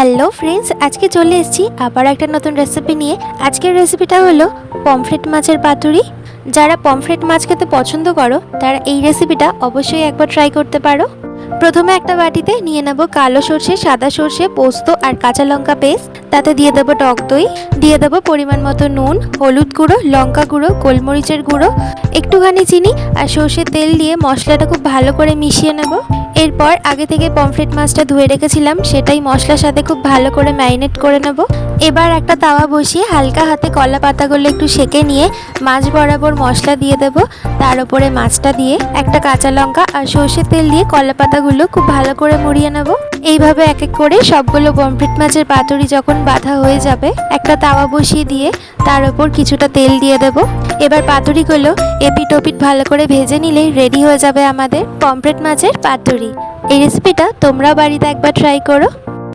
Hello friends, আজকে চলে এসেছি আবার একটা নতুন রেসিপি নিয়ে। আজকের রেসিপিটা হলো পমফ্রেট মাছের পাতুরি। যারা পমফ্রেট মাছ খেতে পছন্দ করো, তারা এই রেসিপিটা অবশ্যই একবার ট্রাই করতে পারো। প্রথমে একটা বাটিতে নিয়ে নেব কালো সর্ষে, সাদা সর্ষে, পোস্ত আর কাঁচা লঙ্কা পেস্ট তাতে দিয়ে দেবো টক দই, দিয়ে দেবো পরিমাণ মতো নুন, হলুদ গুঁড়ো, লঙ্কা গুঁড়ো, গোলমরিচের গুঁড়ো, একটুখানি চিনি আর সর্ষের তেল দিয়ে মশলাটা খুব ভালো করে মিশিয়ে নেব। এরপর আগে থেকে পমফ্রেট মাছটা ধুয়ে রেখেছিলাম, সেটাই মশলার সাথে খুব ভালো করে ম্যারিনেট করে নেব। এবার একটা তাওয়া বসিয়ে হালকা হাতে কলা পাতাগুলো একটু সেকে নিয়ে মাছ বরাবর মশলা দিয়ে দেব। তার উপরে মাছটা দিয়ে একটা কাঁচা লঙ্কা আর সর্ষের তেল দিয়ে কলা পাতাগুলো খুব ভালো করে মুড়িয়ে নেব। এইভাবে এক এক করে সবগুলো পমফ্রেট মাছের পাতুরি যখন বাঁধা হয়ে যাবে, একটা তাওয়া বসিয়ে দিয়ে তার উপর কিছুটা তেল দিয়ে দেব। এবার পাতুরিগুলো এপিট ওপিট ভালো করে ভেজে নিলেই রেডি হয়ে যাবে আমাদের পমফ্রেট মাছের পাতুরি। এই রেসিপিটা তোমরা বাড়িতে একবার ট্রাই করো।